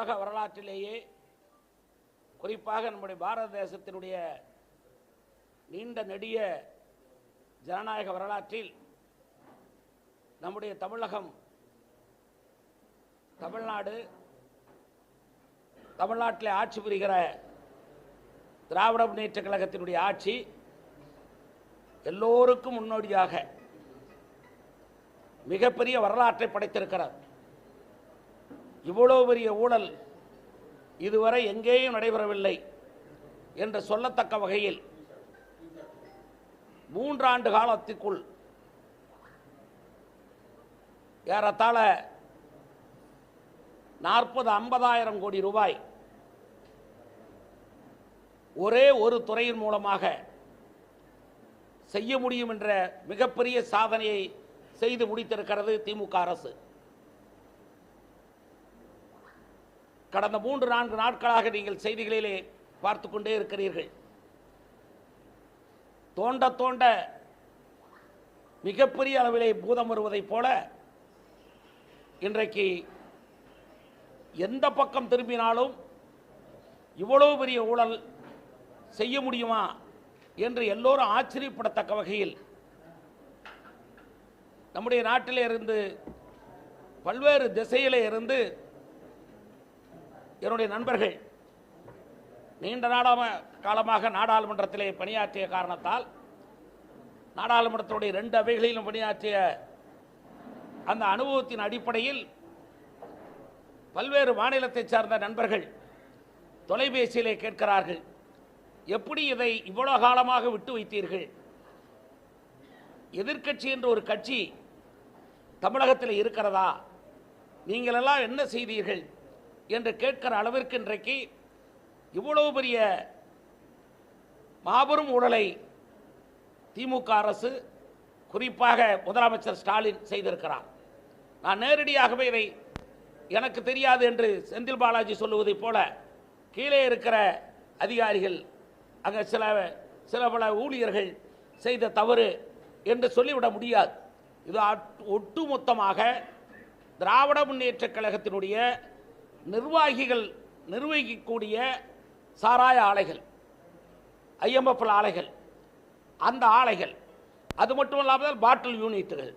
உலக வரலாற்றிலேயே குறிப்பாக நம்முடைய பாரத தேசத்தினுடைய நீண்ட நெடிய ஜனநாயக வரலாற்றில் நம்முடைய தமிழகம் தமிழ்நாடு தமிழ்நாட்டில் ஆட்சி புரிகிற திராவிட முன்னேற்ற கழகத்தினுடைய ஆட்சி எல்லோருக்கும் முன்னோடியாக மிகப்பெரிய வரலாற்றை படைத்திருக்கிறார் இவ்வளோ பெரிய ஊழல் இதுவரை எங்கேயும் நடைபெறவில்லை என்று சொல்லத்தக்க வகையில் மூன்றாண்டு காலத்திற்குள் ஏறத்தாழ நாற்பது ஐம்பதாயிரம் கோடி ரூபாய் ஒரே ஒரு துறையின் மூலமாக செய்ய முடியும் என்ற மிகப்பெரிய சாதனையை செய்து முடித்திருக்கிறது திமுக அரசு. கடந்த மூன்று நான்கு நாட்களாக நீங்கள் செய்திகளிலே பார்த்து கொண்டே இருக்கிறீர்கள். தோண்ட தோண்ட மிகப்பெரிய அளவிலே பூதம் வருவதைப் போல இன்றைக்கு எந்த பக்கம் திரும்பினாலும் இவ்வளவு பெரிய ஊழல் செய்ய முடியுமா என்று எல்லோரும் ஆச்சரியப்படத்தக்க வகையில் நம்முடைய நாட்டிலே இருந்து பல்வேறு திசையிலே இருந்து என்னுடைய நண்பர்கள் நீண்ட நாடாம காலமாக நாடாளுமன்றத்திலே பணியாற்றிய காரணத்தால் நாடாளுமன்றத்தினுடைய ரெண்டு அவைகளிலும் பணியாற்றிய அந்த அனுபவத்தின் அடிப்படையில் பல்வேறு மாநிலத்தைச் சார்ந்த நண்பர்கள் தொலைபேசியிலே கேட்கிறார்கள் எப்படி இதை இவ்வளோ காலமாக விட்டு வைத்தீர்கள்? எதிர்க்கட்சி என்ற ஒரு கட்சி தமிழகத்தில் இருக்கிறதா? நீங்களெல்லாம் என்ன செய்தீர்கள்? என்று கேட்கிற அளவிற்கு இன்றைக்கு இவ்வளவு பெரிய மாபெரும் ஊழலை திமுக அரசு குறிப்பாக முதலமைச்சர் ஸ்டாலின் செய்திருக்கிறார். நான் நேரடியாகவே இதை எனக்கு தெரியாது என்று செந்தில் பாலாஜி சொல்லுவதைப் போல கீழே இருக்கிற அதிகாரிகள் அங்கே சில சில பல ஊழியர்கள் செய்த தவறு என்று சொல்லிவிட முடியாது. இது அட்- ஒட்டுமொத்தமாக திராவிட முன்னேற்றக் கழகத்தினுடைய நிர்வாகிகள் நிர்வகிக்கக்கூடிய சாராய ஆலைகள் ஐஎம்எஃப்எல் ஆலைகள் அந்த ஆலைகள் அது மட்டும் இல்லாமல் பாட்டில் யூனிட்டுகள்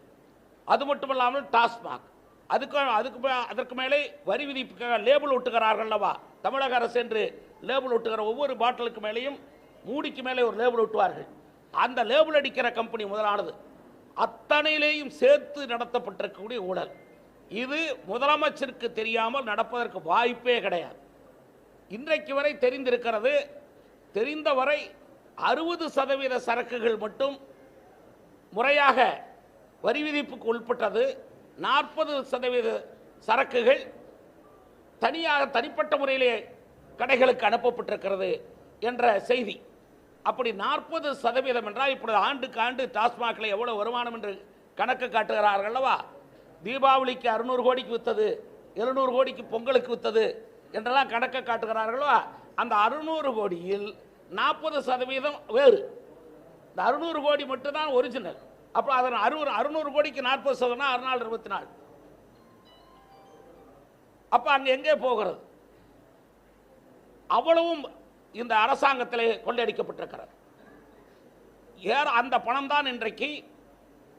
அது மட்டும் இல்லாமல் டாஸ்மாக் அதுக்கு அதுக்கு மே- அதற்கு மேலே வரி விதிப்புக்காக லேபிள் ஒட்டுகிறார்கள் அல்லவா? தமிழக அரசு என்று லேபிள் ஒட்டுகிற ஒவ்வொரு பாட்டிலுக்கு மேலேயும் மூடிக்கு மேலே ஒரு லேபிள் ஒட்டுவார்கள். அந்த லேபிள் அடிக்கிற கம்பெனி முதலானது அத்தனையிலேயும் சேர்த்து நடத்தப்பட்டிருக்கக்கூடிய ஊழல். இது முதலமைச்சருக்கு தெரியாமல் நடப்பதற்கு வாய்ப்பே கிடையாது. இன்றைக்கு வரை தெரிந்திருக்கிறது தெரிந்தவரை அறுபது சதவீத சரக்குகள் மட்டும் முறையாக வரி விதிப்புக்கு உட்பட்டது நாற்பது சதவீத சரக்குகள் தனியாக தனிப்பட்ட முறையிலே கடைகளுக்கு அனுப்பப்பட்டிருக்கிறது என்ற செய்தி. அப்படி நாற்பது சதவீதம் என்றால் இப்பொழுது ஆண்டுக்கு ஆண்டு டாஸ்மாகில் எவ்வளோ வருமானம் என்று கணக்கு காட்டுகிறார்கள் அல்லவா? தீபாவளிக்கு அறுநூறு கோடிக்கு வித்தது எழுநூறு கோடிக்கு பொங்கலுக்கு விற்றது என்றெல்லாம் கணக்கை காட்டுகிறார்களோ அந்த அறுநூறு கோடியில் நாற்பது சதவீதம் வேறு. இந்த அறுநூறு கோடி மட்டும்தான் ஒரிஜினல் அப்போ அதன் அறுநூறு அறுநூறு கோடிக்கு நாற்பது சதவீதம் அறுநாள் இருபத்தி நாலு அப்போ அங்கே எங்கே போகிறது? அவ்வளவும் இந்த அரசாங்கத்திலே கொள்ளையடிக்கப்பட்டிருக்கிறது. ஏற அந்த பணம் தான் இன்றைக்கு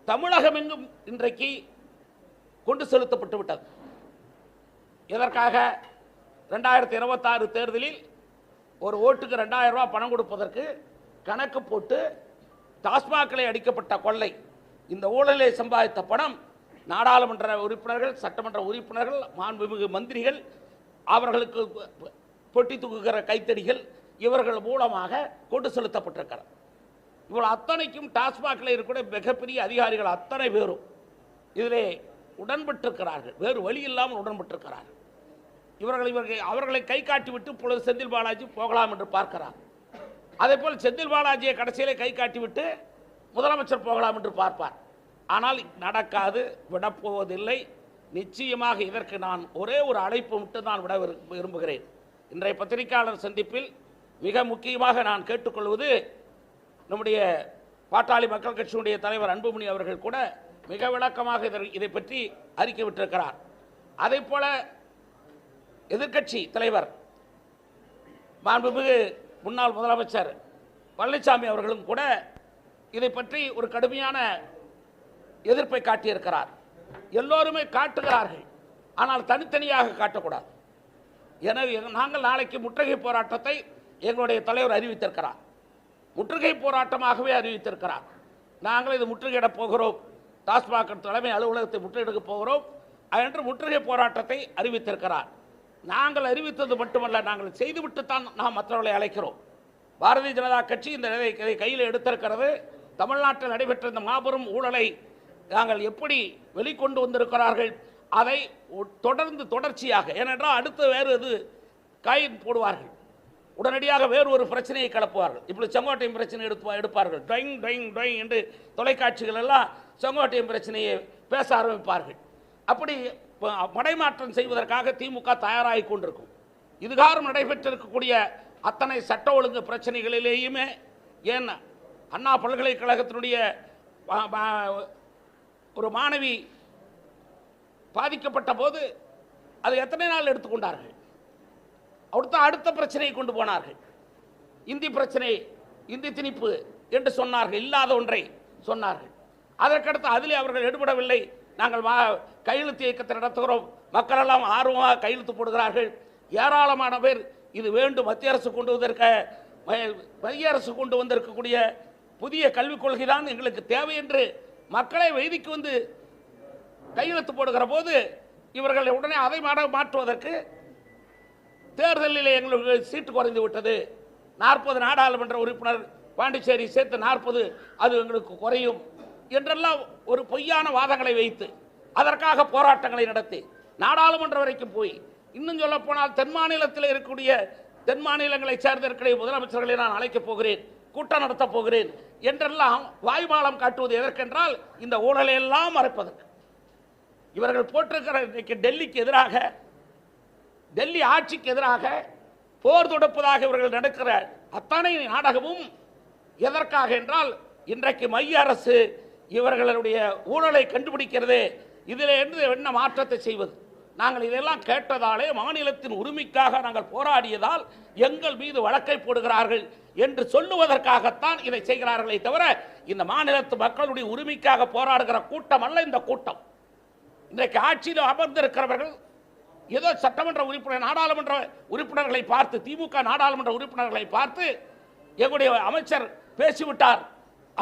தமிழகம் எங்கும் இன்றைக்கு கொண்டு செலுத்தப்பட்டு விட்டது. இதற்காக ரெண்டாயிரத்தி இருபத்தாறு தேர்தலில் ஒரு ஓட்டுக்கு ரெண்டாயிரம் ரூபாய் பணம் கொடுப்பதற்கு கணக்கு போட்டு டாஸ்மாகிலே அடிக்கப்பட்ட கொள்ளை இந்த ஊழலை சம்பாதித்த பணம் நாடாளுமன்ற உறுப்பினர்கள் சட்டமன்ற உறுப்பினர்கள் மாண்புமிகு மந்திரிகள் அவர்களுக்கு பொட்டி தூக்குகிற கைத்தடிகள் இவர்கள் மூலமாக கொண்டு செலுத்தப்பட்டிருக்கிறது. இவள் அத்தனைக்கும் டாஸ்மாகில் இருக்கக்கூடிய மிகப்பெரிய அதிகாரிகள் அத்தனை பேரும். இதிலே உடன்பட்டிருக்கிறார்கள். வேறு வழி இல்லாமல் உடன்பட்டிருக்கிறார்கள். இவர்கள் இவர்கள் அவர்களை கை காட்டிவிட்டு விட்டு செந்தில் பாலாஜி போகலாம் என்று பார்க்கிறார். அதே போல் செந்தில் பாலாஜியை கடைசியிலே கை காட்டிவிட்டு முதலமைச்சர் போகலாம் என்று பார்ப்பார். ஆனால் நடக்காது விடப்போவதில்லை. நிச்சயமாக இதற்கு நான் ஒரே ஒரு அழைப்பு மட்டும் நான் விட விரும்புகிறேன். இன்றைய பத்திரிகையாளர் சந்திப்பில் மிக முக்கியமாக நான் கேட்டுக்கொள்வது நம்முடைய பாட்டாளி மக்கள் கட்சியினுடைய தலைவர் அன்புமணி அவர்கள் கூட மிக விளக்கமாக இதை இதை பற்றி அறிக்கை விட்டிருக்கிறார். அதே போல எதிர்க்கட்சி தலைவர் மாண்புமிகு முன்னாள் முதலமைச்சர் பழனிசாமி அவர்களும் கூட இதை பற்றி ஒரு கடுமையான எதிர்ப்பை காட்டியிருக்கிறார். எல்லோருமே காட்டுகிறார்கள். ஆனால் தனித்தனியாக காட்டக்கூடாது. எனவே நாங்கள் நாளைக்கு முற்றுகை போராட்டத்தை எங்களுடைய தலைவர் அறிவித்திருக்கிறார். முற்றுகை போராட்டமாகவே அறிவித்திருக்கிறார். நாங்கள் இது முற்றுகையிடப் போகிறோம். டாஸ்மாக் தலைமை அலுவலகத்தை முற்றுகையிடப் போகிறோம். என்று முற்றுகை போராட்டத்தை அறிவித்திருக்கிறார். நாங்கள் அறிவித்தது மட்டுமல்ல நாங்கள் செய்துவிட்டுத்தான் நாம் மற்றவர்களை அழைக்கிறோம். பாரதிய ஜனதா கட்சி இந்த நிலை இதை கையில் எடுத்திருக்கிறது. தமிழ்நாட்டில் நடைபெற்ற இந்த மாபெரும் ஊழலை நாங்கள் எப்படி வெளிக்கொண்டு வந்திருக்கிறார்கள் அதை தொடர்ந்து தொடர்ச்சியாக ஏனென்றால் அடுத்து வேறு இது காயின் போடுவார்கள். உடனடியாக வேறு ஒரு பிரச்சனையை கிளப்புவார்கள். இப்படி செங்கோட்டையின் பிரச்சனை எடுத்து எடுப்பார்கள். டொயிங் டொயிங் டொயிங் என்று தொலைக்காட்சிகள் எல்லாம் செங்கோட்டையின் பிரச்சனையை பேச ஆரம்பிப்பார்கள். அப்படி ப- படைமாற்றம் செய்வதற்காக திமுக தயாராகி கொண்டிருக்கும். இதுகாரம் நடைபெற்றிருக்கக்கூடிய அத்தனை சட்ட ஒழுங்கு பிரச்சனைகளிலேயுமே ஏன் அண்ணா பல்கலைக்கழகத்தினுடைய ஒரு மாணவி பாதிக்கப்பட்ட போது அது எத்தனை நாள் எடுத்துக்கொண்டார்கள்? அடுத்த அடுத்த பிரச்சனையை கொண்டு போனார்கள். இந்தி பிரச்சனை இந்தி திணிப்பு என்று சொன்னார்கள் இல்லாத ஒன்றை சொன்னார்கள். அதற்கடுத்து அதிலே அவர்கள் எடுபடவில்லை. நாங்கள் மா கையெழுத்து இயக்கத்தை நடத்துகிறோம். மக்களெல்லாம் ஆர்வமாக கையெழுத்து போடுகிறார்கள். ஏராளமான பேர் இது வேண்டும் மத்திய அரசு கொண்டு வந்திருக்க மத்திய அரசு கொண்டு வந்திருக்கக்கூடிய புதிய கல்விக் கொள்கை தான் எங்களுக்கு தேவை என்று மக்களை வைதிக்கு வந்து கையெழுத்து போடுகிற போது இவர்கள் உடனே அதை மாற- மாற்றுவதற்கு தேர்தலில் எங்களுக்கு சீட்டு குறைந்து விட்டது. நாற்பது நாடாளுமன்ற உறுப்பினர் பாண்டிச்சேரி சேர்த்து நாற்பது அது எங்களுக்கு குறையும் என்றெல்லாம் ஒரு பொய்யான வாதங்களை வைத்து அதற்காக போராட்டங்களை நடத்தி நாடாளுமன்றம் வரைக்கும் போய் இன்னும் சொல்ல போனால் தென் மாநிலத்தில் இருக்கக்கூடிய தென் மாநிலங்களை சேர்ந்த இருக்கிற முதலமைச்சர்களை நான் அழைக்கப் போகிறேன் கூட்டம் நடத்தப் போகிறேன் என்றெல்லாம் வாய்மாலம் காட்டுவது எதற்கென்றால் இந்த ஊழலை எல்லாம் மறைப்பதற்கு. இவர்கள் போட்டிருக்கிற இன்றைக்கு டெல்லிக்கு எதிராக டெல்லி ஆட்சிக்கு எதிராக போர் தொடுப்பதாக இவர்கள் நடக்கிற அத்தனை நாடகமும் எதற்காக என்றால் இன்றைக்கு மைய அரசு இவர்களுடைய ஊழலை கண்டுபிடிக்கிறதே. இதில் இருந்து என்ன மாற்றத்தை செய்வது? நாங்கள் இதெல்லாம் கேட்டதாலே மாநிலத்தின் உரிமைக்காக நாங்கள் போராடியதால் எங்கள் மீது வழக்கை போடுகிறார்கள் என்று சொல்லுவதற்காகத்தான் இதை செய்கிறார்களே தவிர இந்த மாநிலத்து மக்களுடைய உரிமைக்காக போராடுகிற கூட்டம் அல்ல இந்த கூட்டம். இன்றைக்கு ஆட்சியில் அமர்ந்திருக்கிறவர்கள் ஏதோ சட்டமன்ற உறுப்பினர் நாடாளுமன்ற உறுப்பினர்களை பார்த்து திமுக நாடாளுமன்ற உறுப்பினர்களை பார்த்து எங்களுடைய அமைச்சர் பேசிவிட்டார்.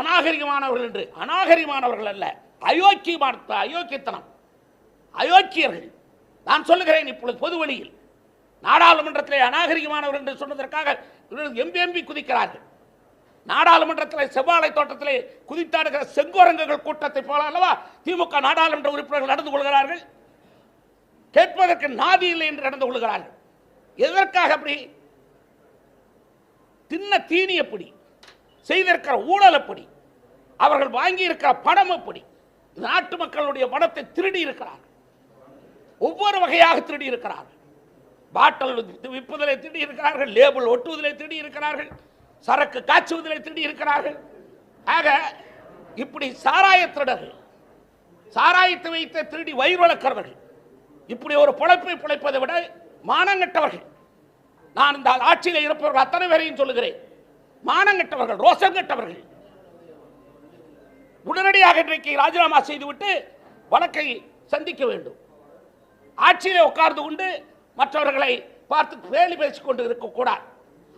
அநாகரிகமானவர்கள் என்று. அநாகரிகமானவர்கள் அல்ல அயோக்கியமான அயோக்கியத்தனம். அயோக்கியர்கள். நான் சொல்லுகிறேன் இப்பொழுது பொது வழியில் நாடாளுமன்றத்திலே அநாகரிகமானவர் என்று சொன்னதற்காக எம்பி எம்பி குதிக்கிறார்கள். நாடாளுமன்றத்தில் செவ்வாழை தோட்டத்திலே குதித்தாடுகிற செங்கோரங்குகள் கூட்டத்தை போல அல்லவா திமுக நாடாளுமன்ற உறுப்பினர்கள் நடந்து கொள்கிறார்கள்? கேட்பதற்கு நாதி இல்லை என்று நடந்து கொள்கிறார்கள் எதற்காக அப்படி? தின்ன தீனி எப்படி? செய்திருக்கிற ஊழல் எப்படி? அவர்கள் வாங்கி இருக்கிற பணம் எப்படி? நாட்டு மக்களுடைய பணத்தை திருடி இருக்கிறார்கள். ஒவ்வொரு வகையாக திருடி இருக்கிறார்கள். பாட்டல் விற்பதிலே திருடி இருக்கிறார்கள் லேபிள் ஒட்டுவதிலே திருடி இருக்கிறார்கள் சரக்கு காய்ச்சுவதிலே திருடி இருக்கிறார்கள். ஆக இப்படி சாராய திருடர்கள் சாராயத்தை வைத்து திருடி வயிறு வளர்க்கிறவர்கள் இப்படி ஒரு பொழைப்பை பிழைப்பதை விட மானங்கட்டவர்கள் நான் இந்த ஆட்சியில் இருப்பவர்கள் அத்தனை பேரையும் சொல்லுகிறேன். மானங்கட்டவர்கள் ரோசங்கெட்டவர்கள் உடனடியாக இன்றைக்கு ராஜினாமா செய்துவிட்டு வழக்கை சந்திக்க வேண்டும். ஆட்சியிலே உட்கார்ந்து கொண்டு மற்றவர்களை பார்த்து வேலி பேசிக் கொண்டு இருக்கக்கூடாது.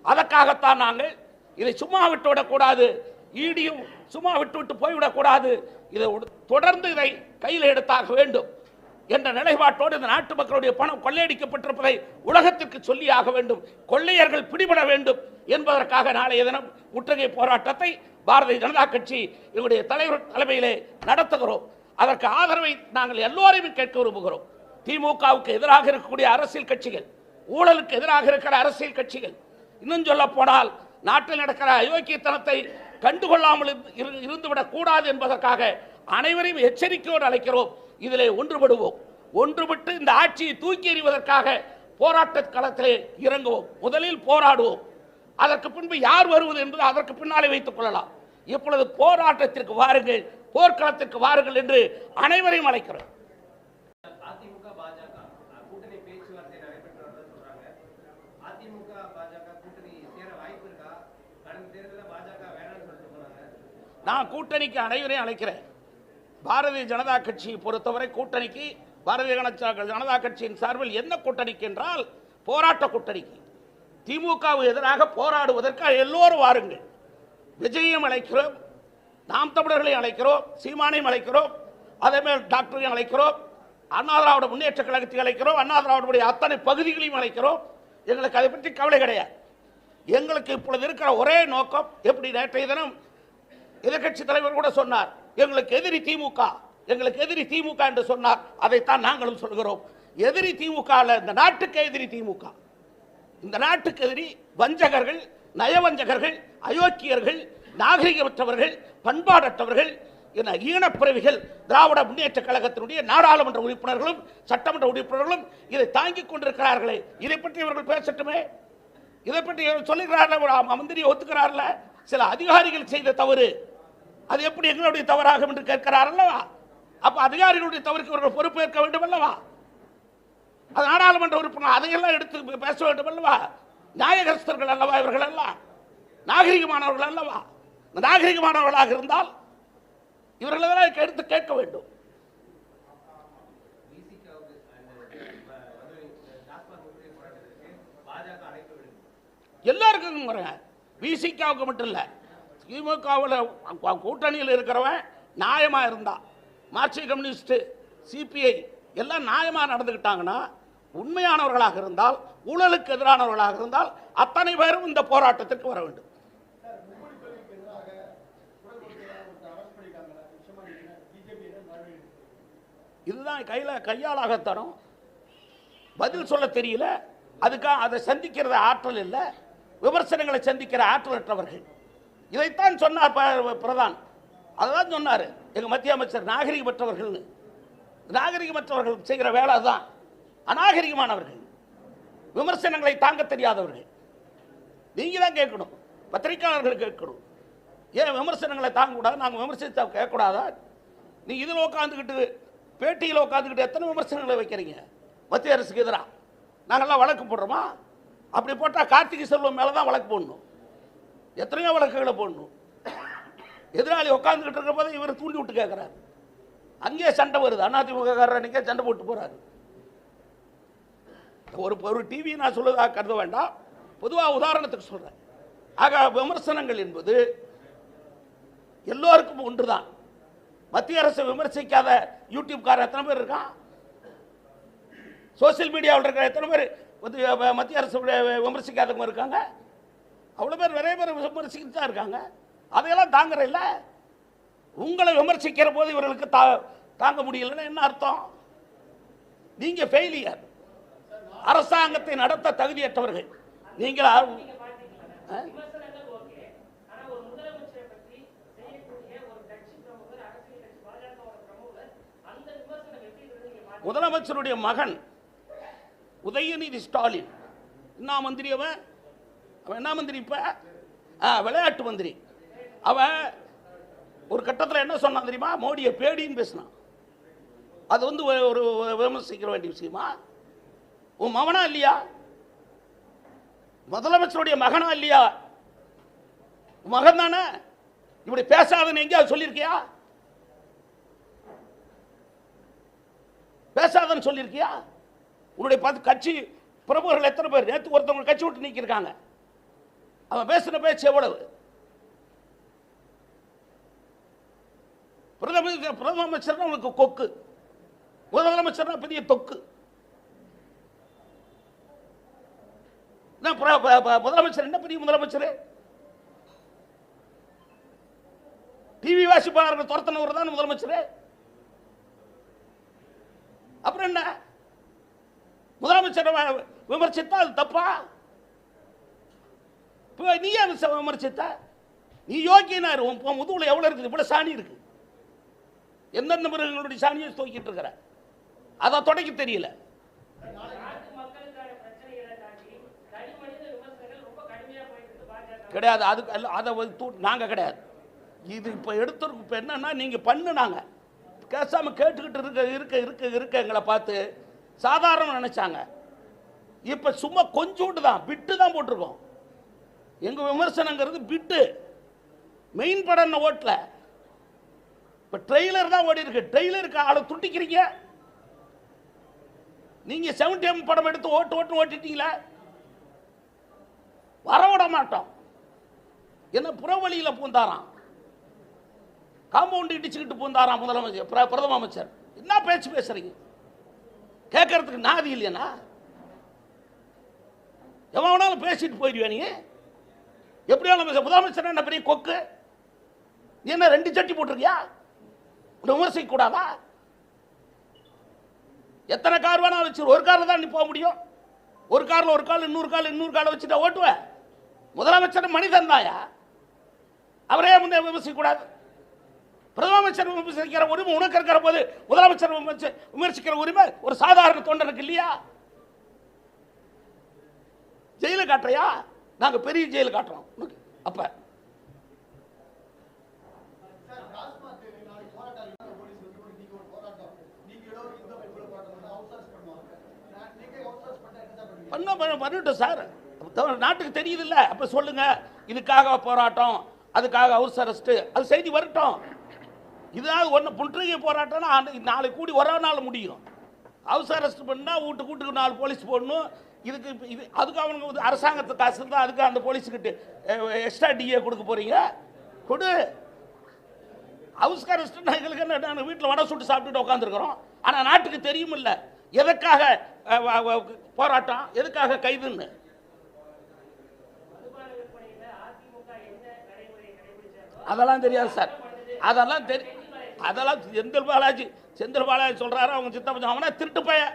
அதற்காகத்தான் நாங்கள் இதை சும்மா விட்டு விடக்கூடாது ஈடியும் சும்மா விட்டு விட்டு போய்விடக்கூடாது. இதை உட- தொடர்ந்து இதை கையில் எடுத்தாக வேண்டும். என்ற நிலைப்பாட்டோடு இந்த நாட்டு மக்களுடைய பணம் கொள்ளையடிக்கப்பட்டிருப்பதை உலகத்திற்கு சொல்லியாக வேண்டும் கொள்ளையர்கள் பிடிபட வேண்டும் என்பதற்காக நாளைய தினம் முற்றுகை போராட்டத்தை பாரதிய ஜனதா கட்சி எங்களுடைய தலைவர் தலைமையிலே நடத்துகிறோம். அதற்கு ஆதரவை நாங்கள் எல்லோரையும் கேட்க விரும்புகிறோம். திமுகவுக்கு எதிராக இருக்கக்கூடிய அரசியல் கட்சிகள் ஊழலுக்கு எதிராக இருக்கிற அரசியல் கட்சிகள் இன்னும் சொல்ல போனால் நாட்டில் நடக்கிற அயோக்கியத்தனத்தை கண்டுகொள்ளாமல் இரு- இருந்துவிடக் கூடாது என்பதற்காக அனைவரையும் எச்சரிக்கையோடு அழைக்கிறோம். இதில் ஒன்றுபடுவோம். ஒன்றுபட்டு இந்த ஆட்சியை தூக்கி எறிவதற்காக போராட்ட களத்தில் இறங்குவோம். முதலில் போராடுவோம். அதற்கு பின்பு யார் வருவது என்பது அதற்கு பின்னாலே வைத்துக் கொள்ளலாம். இப்பொழுது போராட்டத்திற்கு வாருங்கள் போர்க்களத்திற்கு வாருங்கள் என்று அனைவரையும் அழைக்கிறோம். நான் கூட்டணிக்கு அனைவரையும் அழைக்கிறேன். பாரதிய ஜனதா கட்சியை பொறுத்தவரை கூட்டணிக்கு பாரதிய ஜனதா கட்சியின் சார்பில் என்ன கூட்டணிக்கு என்றால் போராட்ட கூட்டணிக்கு. திமுகவுக்கு எதிராக போராடுவதற்கு எல்லோரும் வாருங்கள். விஜயையும் அழைக்கிறோம் நாம் தமிழர்களையும் அழைக்கிறோம் சீமானையும் அழைக்கிறோம் அதேமாதிரி டாக்டரையும் அழைக்கிறோம் அண்ணா திராவிட முன்னேற்ற கழகத்தை அழைக்கிறோம் அண்ணா திராவிடமுடைய அத்தனை பகுதிகளையும் அழைக்கிறோம். எங்களுக்கு அதை பற்றி கவலை கிடையாது. எங்களுக்கு இப்பொழுது இருக்கிற ஒரே நோக்கம் எப்படி நேற்றைய தினம் எதிர்கட்சி தலைவர் கூட சொன்னார் எங்களுக்கு எதிரி திமுக எங்களுக்கு எதிரி திமுக என்று சொன்னார் அதைத்தான் நாங்களும் சொல்கிறோம். எதிரி திமுக இந்த நாட்டுக்கு எதிரி திமுக. இந்த நாட்டுக்கு எதிரி வஞ்சகர்கள் நயவஞ்சகர்கள் அயோக்கியர்கள் நாகரிகமற்றவர்கள் பண்பாடற்றவர்கள் என ஈனப்பிறவிகள் திராவிட முன்னேற்ற கழகத்தினுடைய நாடாளுமன்ற உறுப்பினர்களும் சட்டமன்ற உறுப்பினர்களும் இதை தாங்கிக் கொண்டிருக்கிறார்களே. இதை பற்றி இவர்கள் பேசட்டுமே? இதை பற்றி இவர் சொல்லுகிறார்கள் மந்திரியை ஒத்துக்கிறார்கள்? ஒத்துக்கிறார்ல சில அதிகாரிகள் செய்த தவறு. அது எப்படி எங்களுடைய தவறாகும் என்று கேட்கிறார் அல்லவா அப்ப அதிகாரிகளுடைய தவறுக்கு இவர்கள் பொறுப்பேற்க வேண்டும் அல்லவா அது நாடாளுமன்ற உறுப்பினர் அதையெல்லாம் எடுத்து பேச வேண்டும் அல்லவா நியாயகஸ்தர்கள் அல்லவா இவர்கள் எல்லாம் நாகரிகமானவர்கள் அல்லவா? இந்த நாகரிகமானவர்களாக இருந்தால் இவர்களெல்லாம் எடுத்து கேட்க வேண்டும். எல்லாருக்கும் வரேங்க விசிகாவுக்கு மட்டும் இல்லை. திமுகவில் கூட்டணியில் இருக்கிறவன் நியாயமாக இருந்தா மார்க்சிய கம்யூனிஸ்ட்டு சிபிஐ எல்லாம் நியாயமாக நடந்துக்கிட்டாங்கன்னா உண்மையானவர்களாக இருந்தால் ஊழலுக்கு எதிரானவர்களாக இருந்தால் அத்தனை பேரும் இந்த போராட்டத்திற்கு வர வேண்டும். இதுதான் கையில் கையாளாகத்தனம். பதில் சொல்ல தெரியல. அதுக்காக அதை சந்திக்கிறத ஆற்றல் இல்லை. விமர்சனங்களை சந்திக்கிற ஆற்றலற்றவர்கள். இதைத்தான் சொன்னார் ப- பிரதான். அதான் சொன்னார். எங்கள் மத்திய அமைச்சர் நாகரிகமற்றவர்கள்னு நாகரிகமற்றவர்கள் செய்கிற வேலை அதுதான். அநாகரிகமானவர்கள். விமர்சனங்களை தாங்க தெரியாதவர்கள். நீங்கள் தான் கேட்கணும். பத்திரிக்கையாளர்கள் கேட்கணும். ஏன் விமர்சனங்களை தாங்கக்கூடாது? நாங்கள் விமர்சித்தா கேட்கக்கூடாதா? நீ இதில் உட்காந்துக்கிட்டு பேட்டியில் உட்காந்துக்கிட்டு எத்தனை விமர்சனங்களை வைக்கிறீங்க? மத்திய அரசுக்கு எதிராக நாங்கள்லாம் வழக்கு போடுறோமா? அப்படி போட்டால் கார்த்திகை செல்வம் மேலே தான் வழக்கு போடணும். எத்தனையோ வழக்குகளை போடணும். எதிராளி உட்காந்துக்கிட்டு இருக்கிற போது இவர் தூண்டி விட்டு கேட்குறாரு அங்கேயே சண்டை வருது. அதிமுக அன்னைக்கே சண்டை போட்டு போகிறாரு ஒரு ஒரு டிவி நான் சொல்லுவதாக கருத வேண்டாம். பொதுவாக உதாரணத்துக்கு சொல்கிறேன் ஆக விமர்சனங்கள் என்பது எல்லோருக்கும் ஒன்று தான் மத்திய அரசை விமர்சிக்காத யூடியூப்காரர் எத்தனை பேர் இருக்கான்? சோசியல் மீடியாவில் இருக்கிற எத்தனை பேர் மத்திய அரசு விமர்சிக்காதவங்க இருக்காங்க? அவ்வளோ பேர் நிறைய பேர் விமர்சிக்கிட்டு தான் இருக்காங்க. அதையெல்லாம் தாங்குற இல்லை உங்களை விமர்சிக்கிற போது இவர்களுக்கு தா தாங்க முடியலன்னா என்ன அர்த்தம்? நீங்கள் ஃபெயிலியர் அரசாங்கத்தை நடத்த தகுதியற்றவர்கள். நீங்கள்? ஆ? முதலமைச்சருடைய மகன் உதயநிதி ஸ்டாலின். என்ன மந்திரியவன் அவன் என்ன மந்திரி இப்ப? ஆ, விளையாட்டு மந்திரி. அவன் ஒரு கட்டத்தில் என்ன சொன்னான் தெரியுமா? மோடியை பேடின்னு பேசினான். அது வந்து ஒரு- ஒரு விமர்சிக்க வேண்டிய விஷயமா? உன் மகனா இல்லையா? முதலமைச்சருடைய மகனா இல்லையா? மகன் தானே? இப்படி பேசாதன்னு எங்கேயாவது சொல்லியிருக்கியா? பேசாதன்னு சொல்லியிருக்கியா? உன்னுடைய பத்து கட்சி பிரமுகர்கள் எத்தனை பேர்? நேற்று ஒருத்தவங்க கட்சி விட்டு நீக்கியிருக்காங்க. அவன் பேசின பேச்சு எவ்வளவு? பிரதமர் பிரதம உனக்கு கொக்கு. முதலமைச்சர்னா பெரிய தொக்கு. என்ன முதலமைச்சர் என்ன பெரிய முதலமைச்சர்? டிவி வாசிப்பாளர்கள் துரத்தினவர் தான் முதலமைச்சர். அப்புறம் என்ன? முதலமைச்சரை விமர்சித்தால் விமர்சித்தா அது தப்பா? இப்போ நீ ஏன் விமர்சித்த? நீ யோக்கியனாரு உன் உன் முதுகுல எவ்வளோ இருக்குது? இவ்வளோ சாணி இருக்கு. எந்தெந்த மிருகங்களுடைய சாணியை தூக்கிட்டு இருக்கிற? அதை தொடக்க தெரியல. கிடையாது. அது அல்ல, அதை தூ நாங்கள் கிடையாது. இது இப்போ எடுத்துருக்கு இப்போ என்னன்னா நீங்கள் பண்ணுனாங்க. பேசாமல் கேட்டுக்கிட்டு இருக்க இருக்க இருக்க இருக்க எங்களை பார்த்து சாதாரணம் நினச்சாங்க. இப்போ சும்மா கொஞ்சோண்டு தான் விட்டு தான் போட்டிருக்கோம். எங்கள் விமர்சனங்கிறது பிட்டு. மெயின் படம் ஓட்டல? இப்போ ட்ரெய்லர் தான் ஓடி இருக்கு. ட்ரெய்லருக்கு ஆளை துட்டிக்கிறீங்க நீங்க செவன்டி எம் படம் எடுத்து ஓட்டு ஓட்டு ஓட்டிட்டீங்களா? வரவிட மாட்டோம். என்ன புறவழியில் பூந்தாராம். காம்பவுண்ட் இடிச்சுக்கிட்டு பூந்தாராம் முதலமைச்சர் பிரதம அமைச்சர். என்ன பேச்சு பேசுறீங்க? கேட்கறதுக்கு நாதி இல்லையா? எவன் வேணாலும் பேசிட்டு போயிடுவேன் நீ? எப்படியாலும் நம்ம முதலமைச்சர் என்ன பெரிய கொக்கு? என்ன ரெண்டு சட்டி போட்டிருக்கியா? உன்னை விமர்சிக்க கூடாதா? எத்தனை கார் வேணாலும் வச்சு ஒரு காரில் தான் நீ போக முடியும். ஒரு காரில் ஒரு கால் இன்னொரு கால் இன்னொரு காலை வச்சுட்டா ஓட்டுவேன் முதலமைச்சர் மனிதன் தாயா? அவரே முன்னே விமர்சிக்க கூடாது. பிரதம விமர்சிக்கிற உரிமை உனக்கு இருக்கிற போது முதலமைச்சர் விமர்சிக்கிற உரிமை ஒரு சாதாரண தொண்டனுக்கு இல்லையா? ஜெயில காட்டுறையா? நாங்க பெரிய ஜெயில காட்டுறோம். உனக்கு. அப்ப. சார் பண்ண பண்ணட்டும் சார். நாட்டுக்கு தெரியுது இல்ல அப்ப சொல்லுங்க. இதுக்காக போராட்டம். அதுக்காக ஹவுஸ் அரெஸ்ட். அது செய்தி வரட்டும். இதாவது ஒன்று புன்றிகை போராட்டம்னா நாளைக்கு கூடி ஒரே நாள் முடியும். ஹவுஸ் அரெஸ்ட் பண்ணால் வீட்டு வீட்டுக்கு நாலு போலீஸ் போடணும். இதுக்கு இது அதுக்கு அவனுக்கு வந்து அரசாங்கத்து காசு இருந்தால் அதுக்கு அந்த போலீஸுக்கிட்ட எக்ஸ்ட்ரா டிஏ கொடுக்க போறீங்க கொடு. ஹவுஸ் அரெஸ்ட் எங்களுக்கு என்ன நாங்கள் வீட்டில் வடை சுட்டு சாப்பிட்டுட்டு உட்காந்துருக்குறோம் ஆனால் நாட்டுக்கு தெரியும் இல்லை எதற்காக போராட்டம்? எதுக்காக கைதுன்னு? அதெல்லாம் தெரியாது சார். அதெல்லாம் தெரி அதெல்லாம் செந்தில் பாலாஜி செந்தில் பாலாஜி சொல்கிறாரு அவங்க சித்தப்பா அவனா திருட்டு பையன்.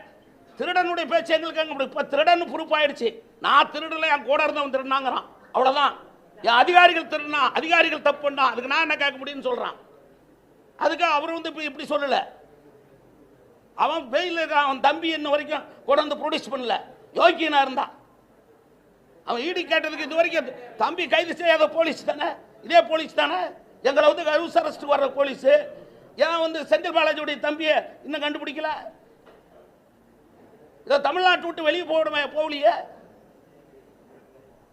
திருடனுடைய பேச்சு எங்களுக்கு அங்கே இப்போ திருடன் ப்ரூஃப் ஆயிடுச்சு நான் திருடல என் கூட இருந்தவன் திருடினாங்கிறான். அவ்வளோதான் என் அதிகாரிகள் திருடினா அதிகாரிகள் தப்பு பண்ணா அதுக்கு நான் என்ன கேட்க முடியும்னு சொல்றான். அதுக்கு அவர் வந்து இப்போ இப்படி சொல்லலை. அவன் வெயில் அவன் தம்பி இன்ன வரைக்கும் கொண்டு வந்து ப்ரொடியூஸ் பண்ணல. யோக்கியனா இருந்தான் அவன் ஈடி கேட்டதுக்கு இது வரைக்கும் தம்பி கைது செய்யாத போலீஸ் தானே? இதே போலீஸ் தானே? எங்களை வந்து ஹவுஸ் அரெஸ்ட் வர்ற போலீஸ் ஏன் வந்து செந்தில் பாலாஜியுடைய தம்பியை இன்னும் கண்டுபிடிக்கல? இதை தமிழ்நாட்டு விட்டு வெளியே போடுமே போகலையே?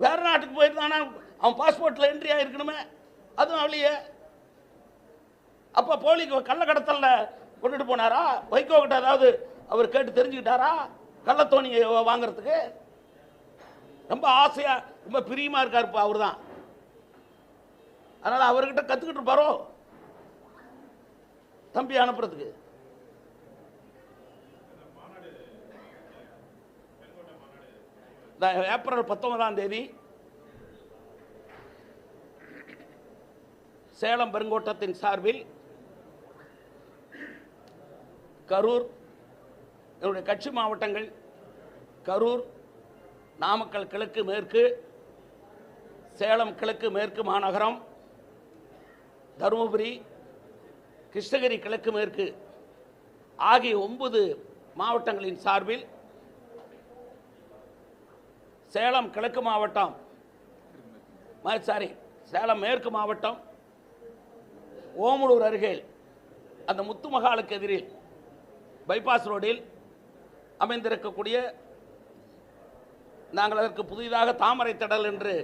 வேற நாட்டுக்கு போயிருந்தானா? அவன் பாஸ்போர்ட்டில் என்ட்ரி ஆகிருக்கணுமே அதுவும் அவளையே. அப்போ போலி கள்ள கடத்தலில் கொண்டுட்டு போனாரா? வைகோ கிட்ட ஏதாவது அவர் கேட்டு தெரிஞ்சுக்கிட்டாரா? கள்ளத்தோணியை வாங்குறதுக்கு? ரொம்ப ஆசையாக ரொம்ப பிரியமாக இருக்கார் இப்போ அவர் தான் அதனால் அவர்கிட்ட கற்றுக்கிட்டு இருப்பாரோ? தம்பி அனுப்புறதுக்கு. ஏப்ரல் பத்தொன்பதாம் தேதி சேலம் பெருங்கோட்டத்தின் சார்பில் கரூர் என்னுடைய கட்சி மாவட்டங்கள் கரூர் நாமக்கல் கிழக்கு மேற்கு சேலம் கிழக்கு மேற்கு மாநகரம் தருமபுரி கிருஷ்ணகிரி கிழக்கு மேற்கு ஆகிய ஒன்பது மாவட்டங்களின் சார்பில் சேலம் கிழக்கு மாவட்டம். சாரி சேலம் மேற்கு மாவட்டம். ஓமலூர் அருகே அந்த முத்துமகாலுக்கு எதிரில் பைபாஸ் ரோடில் அமைந்திருக்கக்கூடிய நாங்கள் அதற்கு புதிதாக தாமரை திடல் என்று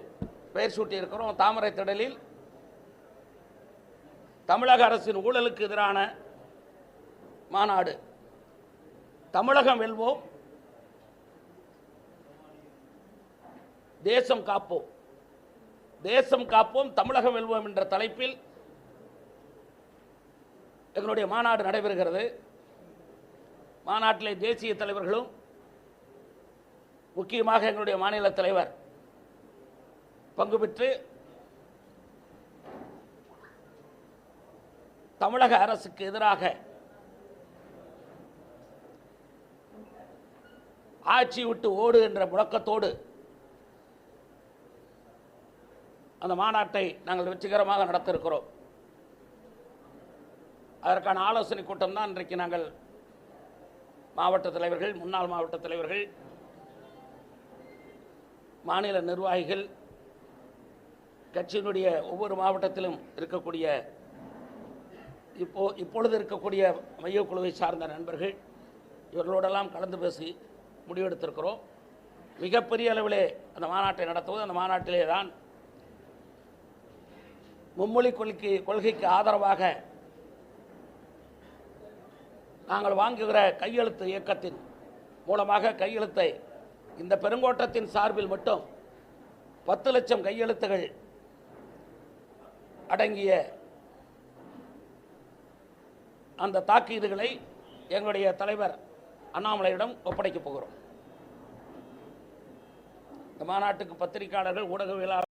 பெயர் சூட்டியிருக்கிறோம். தாமரை திடலில் தமிழக அரசின் ஊழலுக்கு எதிரான மாநாடு. தமிழகம் வெல்வோம். தேசம் காப்போம். தேசம் காப்போம் தமிழகம் வெல்வோம் என்ற தலைப்பில் எங்களுடைய மாநாடு நடைபெறுகிறது. மாநாட்டிலே தேசிய தலைவர்களும் முக்கியமாக எங்களுடைய மாநில தலைவர் பங்கு பெற்று தமிழக அரசுக்கு எதிராக ஆட்சி விட்டு ஓடு என்ற முழக்கத்தோடு அந்த மாநாட்டை நாங்கள் வெற்றிகரமாக நடத்த இருக்கிறோம் அதற்கான ஆலோசனை கூட்டம் தான் இன்றைக்கு நாங்கள் மாவட்ட தலைவர்கள் முன்னாள் மாவட்ட தலைவர்கள் மாநில நிர்வாகிகள் கட்சியினுடைய ஒவ்வொரு மாவட்டத்திலும் இருக்கக்கூடிய இப்போ இப்பொழுது இருக்கக்கூடிய மையக்குழுவை சார்ந்த நண்பர்கள் இவர்களோடெல்லாம் கலந்து பேசி முடிவெடுத்திருக்கிறோம். மிகப்பெரிய அளவிலே அந்த மாநாட்டை நடத்துவது அந்த மாநாட்டிலே தான் மும்மொழி கொள்கை கொள்கைக்கு ஆதரவாக நாங்கள் வாங்குகிற கையெழுத்து இயக்கத்தின் மூலமாக கையெழுத்தை இந்த பெருங்கோட்டத்தின் சார்பில் மட்டும் பத்து லட்சம் கையெழுத்துகள் அடங்கிய அந்த தாக்கீதுகளை எங்களுடைய தலைவர் அண்ணாமலையிடம் ஒப்படைக்கப் போகிறோம். இந்த மாநாட்டுக்கு பத்திரிகையாளர்கள் ஊடகவியலாளர்